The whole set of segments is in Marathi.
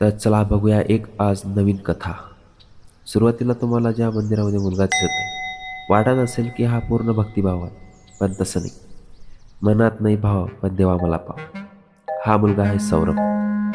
तर चला बघूया एक आज नवीन कथा. सुरुवातीला तुम्हाला ज्या मंदिरामध्ये मुलगा दिसत आहे वाटत असेल की हा पूर्ण भक्तिभाव आहे पण तसं नाही. मनात नाही भाव पण देवा मला पाव. हा मुलगा आहे सौरभ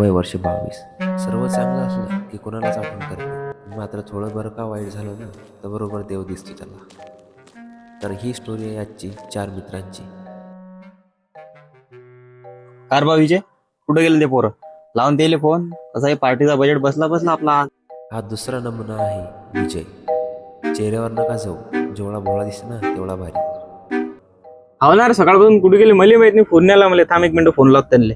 वय वर्ष बावीस. सर्व चांगलं असलं की कोणालाच आपण करत मात्र थोडं बरं का वाईट झालं ना तर बरोबर देव दिसतो त्याला. तर ही स्टोरी आहे आजची चार मित्रांची. अरबा बा विजय कुठे गेले ते पोरं? लावून दिले फोन कसा पार्टीचा बजेट बसला बसला आपला आज. हा दुसरा नमुना आहे विजय. चेहऱ्यावर नका जाऊ. जेवढा भोळा दिसतो ना तेवढा भारी. हो ना रे सकाळपासून कुठे गेले मला माहीत नाही. फोन नाही आला मला थांब एक मिनिट फोन लावत त्यांना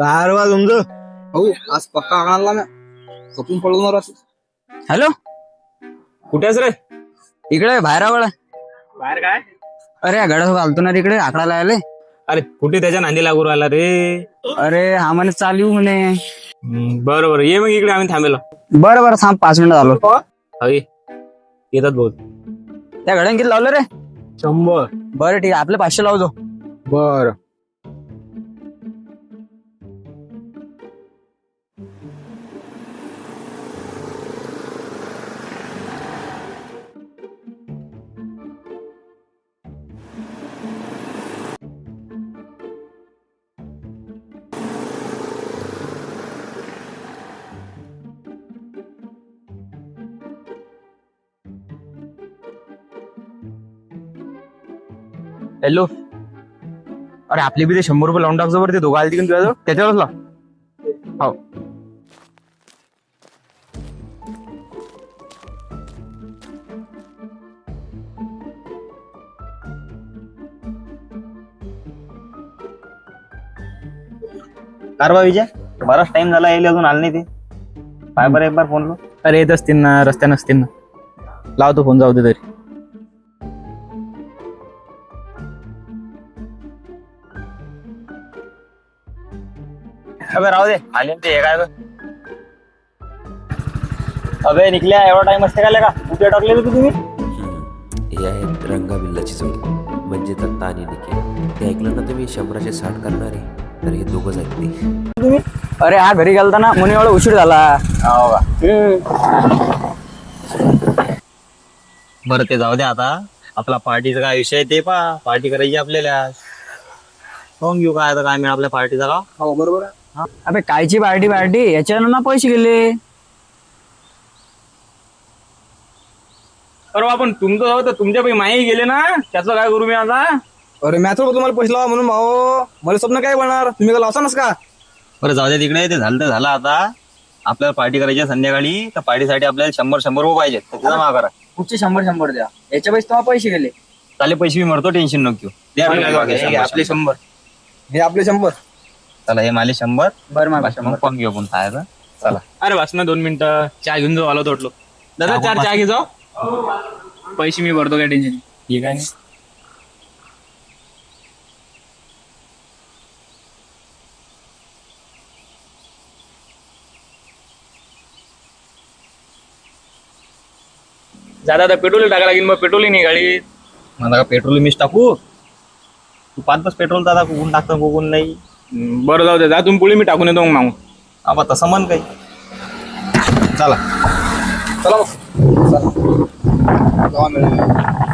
काय तुमचं? हो आज पक्का आणला ना. कपून पळवणार हॅलो? कुठे आहेस रे? इकडे बाहेर आवड बाहेर काय? अरे या गड्या आलतो ना रे इकडे. आकडाला आले अरे कुठे त्याच्या नांदी लागू राहिला रे? अरे हा म्हणे चालू म्हणे. हम्म, बरं बरं. ये मग इकडे आम्ही थांबेलो. बरं बरं. थांब पाच मिनिट झालो. हवी येतात बहुत. त्या गड्यान किती लावलं रे? शंभर. बरं ठीक आहे. आपले पाचशे लावतो बर. हॅलो अरे आपली बी ते शंभर रुपये लावून टाकतो बरं ते दोघं आले तिकडे तुझ्याजवळ? त्याच्यावरच लाव. हो कारवा विजय बराच टाइम झाला येईल अजून आलं नाही ते. पाय बरं एक बार फोन लो अरे येत असतील ना रस्त्या नसतील ना. लावतो फोन जाऊ दे तरी. अबे राहू दे. आले ते हे काय बे? अबे निकल्या एवढा टाइम असते का का? उद्या टाकले तू तुम्ही. हे आहेत रंगा बिल्लाची जोडी. म्हणजे दत्ता आणि निखिल ते ऐकलं ना तुम्ही शंभराचे साठ करणारे. तर हे दोघंच आहेत ते. अरे हा घरी गेलता ना म्हणून एवढा उशीर झाला. हो बरं ते जाऊ दे आता. आपला पार्टीचा काय विषय आहे ते पा पार्टी करायची आपल्याला. पाहून घेऊ काय आता काय मिळालं आपल्या पार्टीचा का? हो बरोबर आहे. अबे कायची पार्टी पार्टी याच्यानं ना पैसे गेले. बरं आपण तुमचं जाऊ तर तुमच्या पैकी माही गेले ना? त्याचं काय करू मी आता? अरे मॅथ तुम्हाला पैसे लावा म्हणून भाऊ. मला स्वप्न काय बनणार? तुम्ही का लावसानच का? बरं जाऊ दे तिकडे. ते झालं तर झालं आता. आपल्याला पार्टी करायची आहे संध्याकाळी. तर पार्टीसाठी आपल्याला शंभर शंभर रुपये पाहिजेत. तर त्याचा माग करा. कुठचे शंभर शंभर द्या. याच्या पैसे तुम्हाला पैसे गेले. चालेल पैसे मी मरतो टेन्शन नको घेऊ. द्या आपले. शंभर. हे आपले शंभर. चला हे माले शंभर. बरं मग मग पण घेऊ आपण खायचं चला. अरे वाच ना दोन मिनिटं चहा घेऊन जाऊ आलो तोटलो दादा चार चहा घे जाऊ पैसे मी भरतो काय टेन्शन ठीक आहे दादा आता पेट्रोल टाका लागेल मग पेट्रोल नाही गाडीत मला का पेट्रोल मीच टाकू? तू पाच पाच पेट्रोल दादा कुकून टाकतं कुकून नाही. बरं जाऊ दे. जा तुम्ही पुढे मी टाकून येतो मग मागून. आबा तसं म्हण काही. चला. चला मग. चला. मिळेल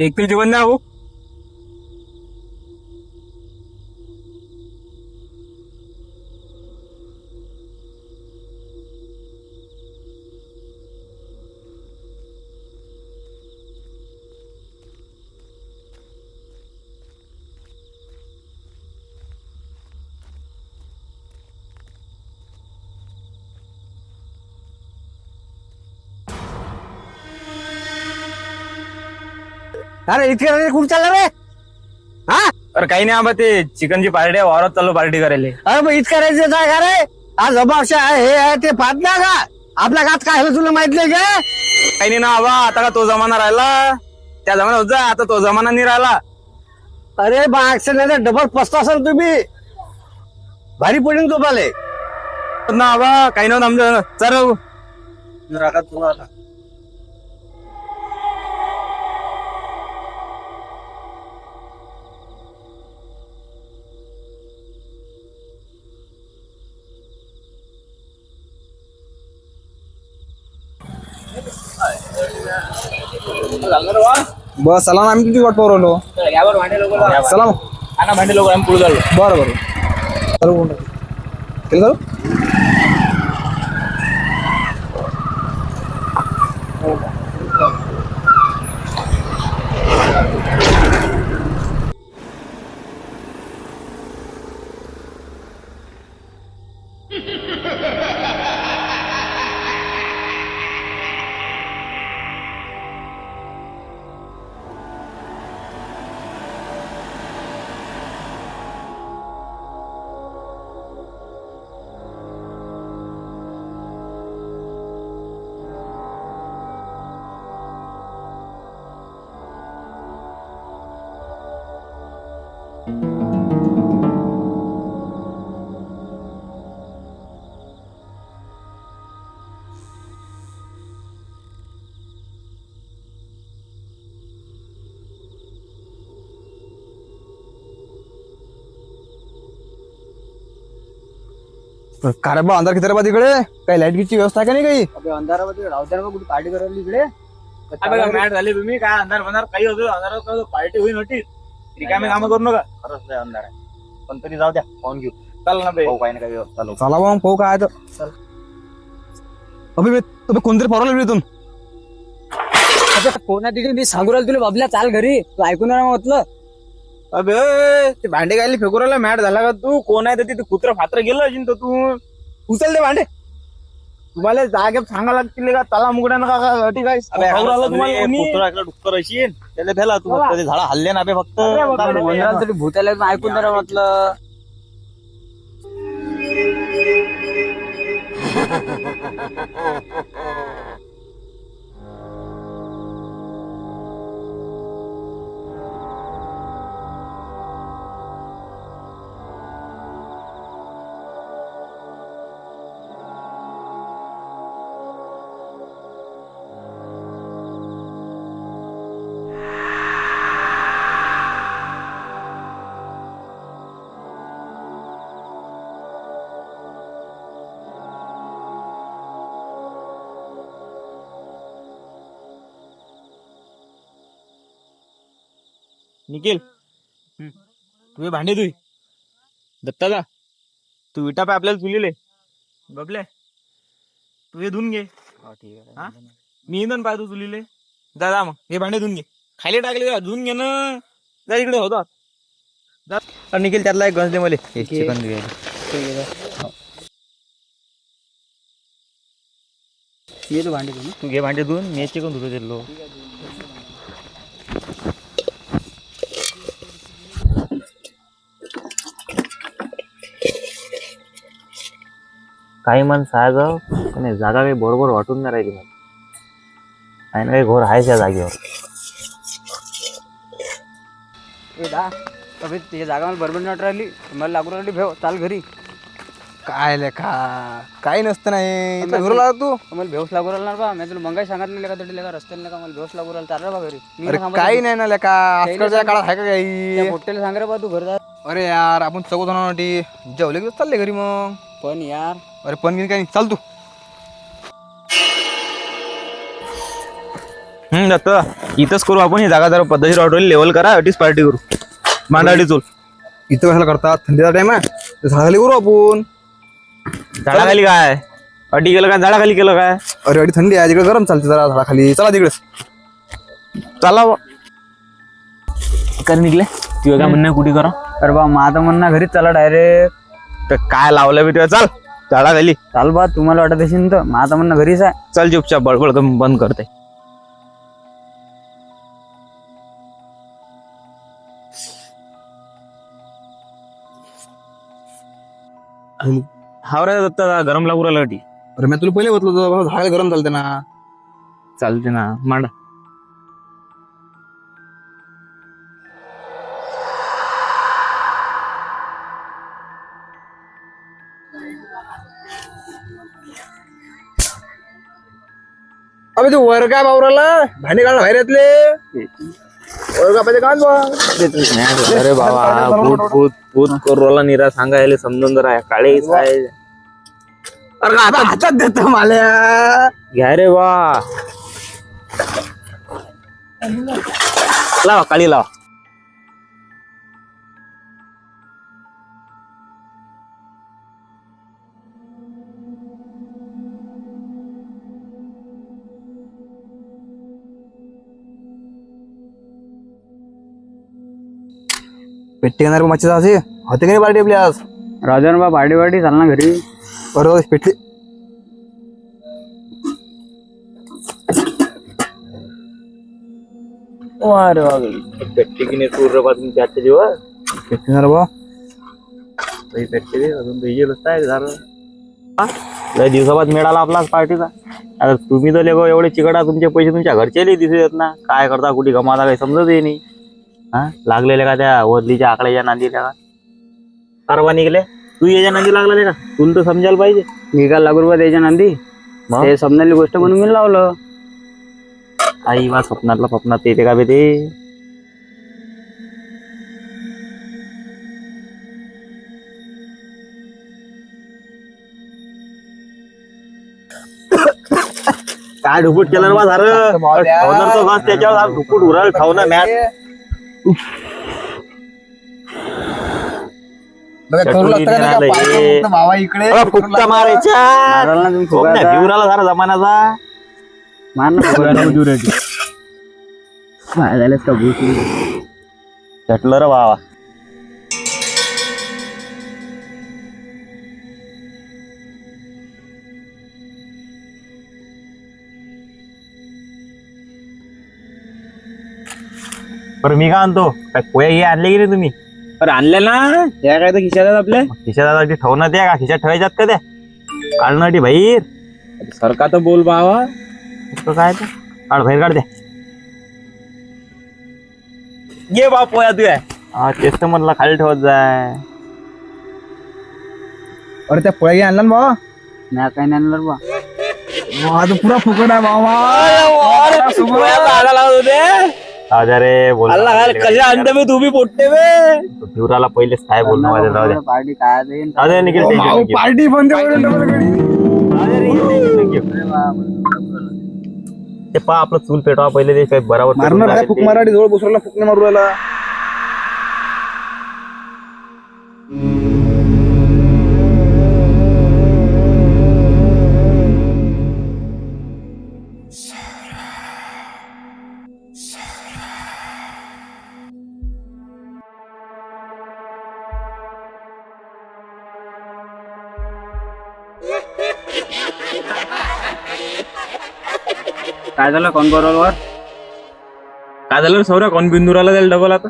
एक तरी जेवण ना हो. अरे इतके रात्री कुठे चालला रे? हा? अरे काही नाही आबा ते चिकनची पार्टी आहे वावरात चाललो पार्टी करायला. अरे मग इतकं राहायचं काय का रे? आज अमावस्या आहे हे आहे ते पाहत ना का? आपल्या गात काय झालं तुला माहीत नाही का? काही नाही ना आबा आता का तो जमाना राहिला? त्या जमान्यात होता आता तो जमाना नाही राहिला. अरे बा ऍक्सिडेंट डबल पसता असाल तुम्ही. भारी पडेल तुम्हाला. ना आबा काही नव्हतं आमचं. चल रागात तुम्हाला बस चला ना आम्ही किती वाट पवरवलो चला मग पुढे चाललो बरं बरं. चालू केलं काय बा अंधार किती रे बा तिकडे? काही लाइट गिटची व्यवस्था आहे का नाही काही? अंधारामध्ये राहू द्या कुठे पार्टी करायला इकडे मॅट झाली तुम्ही? काय अंधार बंधार काही होतो? अंधारात पार्टी होईल होती. रिकामे कामं करू नका. खरंच लय अंधार आहे. पण तरी जाऊ द्या पाहून घेऊ. चाल ना बे. पाहू काही ना काही व्यवस्था लावू. चला बा मग पाहू काय तर. अभि मी तुम्ही कोणतरी फरवलं इथून? कोणा तिकडे मी सांगू राहिलो तुला बाबल्या चाल घरी. तू ऐकून म्हटलं अबे ते भांडे गायले फेकू राहिला मॅट झाला का तू? कोण आहे तर तिथे कुत्र फात्र गेलं अजिन तर तू? उचल ते भांडे. तुम्हाला जागे सांगा लागतील का? तला मुगड्यानं का का अटी काय? तुम्हाला कोणी? डुक्कर अशी त्याला भेला तू फक्त ते झाडं हल्ले ना बे फक्त. अरे. तरी भूताला ऐकून राहा म्हटलं निखिल तू हे भांडे धुई. दत्तादा तू विटा पाय आपल्याला चुलीले बबले तू हे धुवून घे. हा? मी इंधन पाय तू चुलीले जा जा मग हे भांडे धुवून घे. खाली टाकले का? धुवून घे ना. जा इकडे होता. अरे निखिल त्यातला एक गंज दे मला. हे चिकन. ये तू भांडी तू घे भांडे धुवून मी चिकन धुतो दिलो काही माणसं आहे ग पण हे जागा काही बरोबर वाटून नाही राहिली मला. काही ना काही घोर आहेच या जागेवर. ए दा अबे ते जागा मला बरोबर नाही वाटू राहिली. मला लागू राहिली भेव चाल घरी. काय लेखा काही नसतं नाही इथं आला तू मला भेवस लागू राहिला ना बा. मी तुला मंगाई सांगितलेलं का तरी लेका रस्त्याला का मला भेवस लागू राहिला. चाल रे बा घरी. मी अरे नाही काही नाही ना लेका आजकालच्या काळात आहे का काही? हॉटेल सांग रे बा तू घर जा. अरे यार आपण चौघ जणांसाठी जेवले की चालले घरी मग? पण यार. अरे पण गिन काही नाही. चाल तू. हम्म दत्ता इथंच करू आपण. ही जागा जरा पद्धतीने वाटवली लेवल करा अटीच पार्टी करू. मांडाडी चोल. इथं कशाला करतात? थंडीचा टाइम आहे. तर झाडाखाली करू आपण. झाडाखाली काय? अटी केलं काय? झाडाखाली केलं काय? अरे अडी थंडी आहे. तिकडे गरम चालते जरा झाडाखाली. चला तिकडेच चला कर निघले. तुझं काय म्हणणं आहे कुठे करा. अरे बा माझं म्हणणं घरीच चला डायरेक्ट तर काय लावलं मी तुला? चल चढा खाली चाल बा तुम्हाला वाटत असेल तर. माझं म्हणणं घरीच आहे. चल चुपचाप बडबड बंद करते. हावरा दत्ता गरम लागू राहिला अरे मी तुला पहिले बोलतो झाड गरम चालते ना. चालते ना मांडा. अबे तू वर काय वावराला? भांडे काढ बाहेर येतले. पाहिजे काढ बा. अरे बाबा भूत भूत भूत करोला निरा सांगायला समजून जरा काळे अरे का आता हातात देतो माल्या? घ्या रे वा. लावा काळी लावा. पेट्टी घेणार मच्छी असे होते का नाही पार्टी आपली आज? राजन बा भाडी वाडी चाल ना घरी. बरोबर पेटली अरे वा पेट्टी की नाही जीवा पेटली ना रे बा पेट्टी दे अजून दुजे रस्ता आहे झालं. लय दिवसाबाद मिळाला आपलाच पार्टीचा. आता तुम्ही तर लेगो एवढे चिकटा तुमचे पैसे तुमच्या घरचे दिसत येत ना. काय करता कुठे गमाता काही समजत नाही. हा? लागलेले का त्या वदलीच्या आकड्याच्या नांदीला का? परवा निघले. तू याच्या नांदी लागला का? तुला तर समजायला पाहिजे. मी काय लागू बा त्याच्या नांदी? मग? ते समजली गोष्ट म्हणून मी लावलं. आई वा स्वप्नातला स्वप्नात येते का बे ते? काय ढुपूट केलं रे बा झालं ठेवणार तो घास त्याच्यावर ढुपूट उराल खाऊ ना मॅट बघा, करू लागतं का नाही का? चटणी पाहिजे राहिलं हे. फक्त भावा इकडे अरे, फुकटा मारायच्या माराल ना तुम्ही खूप नाही, फुगायचा. भिवराला जरा जमानाचा मार ना फुगायचा. काय झालं भूत? भेटलं रे बाबा बरं मी काय आणतो काय पोया घे आणले की नाही तुम्ही? अरे आणले ना. या काय तर खिशात आहेत आपल्या खिशात ठेवण्यात द्या का? खिशात ठेवायच्यात का त्या? काढणार बाहेर. सरका तर बोल बावा तो काय ते काढ बाहेर काढ द्या ये बा पोया तू हा तेच तर म्हणलं खाली ठेवत जाय अरे त्या पोळ्या आणला ना भावा नाही काय नाही आणलं बा. माझं पुरा फुकट आहे भावा राजा रे बोल तुम्ही पोटते भिवराला पहिलेच काय बोलणं माझ्या जाऊ पार्टी काय देईन जाऊ द्या निखिल tension नको घेऊ. पार्टी बंद करून डबल गडी. राजा रे, tension नको घेऊ. ते पहा आपलं चूल पेटवा पहिले ते काय बरोबर मारणार काय फुक ते. मराठी जवळ बसवला फुकने मारू राहिला काय झालं कोण बरोबर काय झालं सौर्या कोण बिंदुराला जाईल डबल आता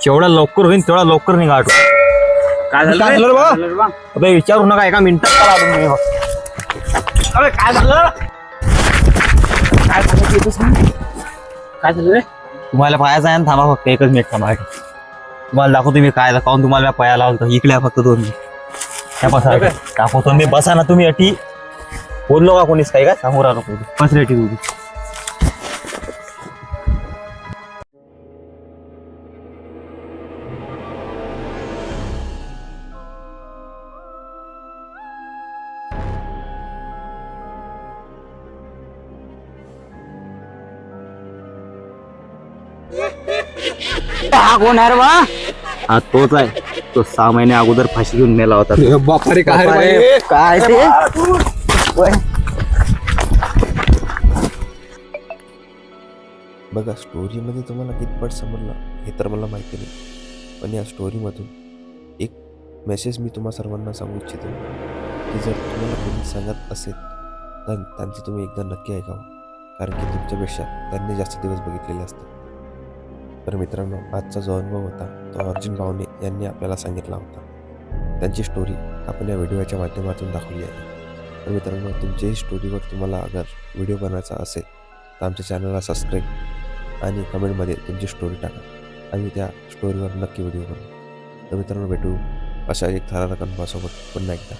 जेवढा लवकर होईल तेवढा लवकर निघा आठवण काय झालं काय रे? झालं रे भावा? झालं बा? अबे विचारू नका एका मिनिटात करा काय झालं काय झालं ते तर सांग. काय झालं रे तुम्हाला पायाचा आहे ना थांबा फक्त एकच मिनिट थांबा तुम्हाला दाखवतो मी काय काऊन तुम्हाला पाया लावतो इकडे फक्त दोन मिनिट. त्या बसा. दाखवतो मी. बसा ना तुम्ही अटी. बोललो का कोणीच काय का सांगू राहिलो कोणी? बस रे अटी तुम्ही हा कोण आहे रे बा हा तोच आहे. तो सहा महिने अगोदर फाशी घेऊन मेला होता. ए, बापा रे काय रे? काय ते? बघा स्टोरीमध्ये तुम्हाला कितपट समजलं हे तर मला माहिती नाही. पण या स्टोरीमधून एक मेसेज मी तुम्हा सर्वांना सांगू इच्छितो की जर तुम्हाला कोणी सांगत असेल तर त्यांचं तुम्ही एकदा नक्की ऐकावं. कारण की तुमच्यापेक्षा त्यांनी जास्त दिवस बघितलेले असतात. तर मित्रांनो आजचा जो अनुभव होता तो अर्जुन भावने यांनी आपल्याला सांगितला होता. त्यांची स्टोरी आपण या व्हिडिओच्या माध्यमातून दाखवली आहे. तर मित्रांनो तुमच्याही स्टोरीवर तुम्हाला अगर व्हिडिओ बनवायचा असेल तर आमच्या चॅनलला सबस्क्राईब आणि कमेंटमध्ये तुमची स्टोरी टाका. आम्ही त्या स्टोरीवर नक्की व्हिडिओ बनवू. तर मित्रांनो भेटू अशा एक थरारक अनुभवासोबत पुन्हा एकदा.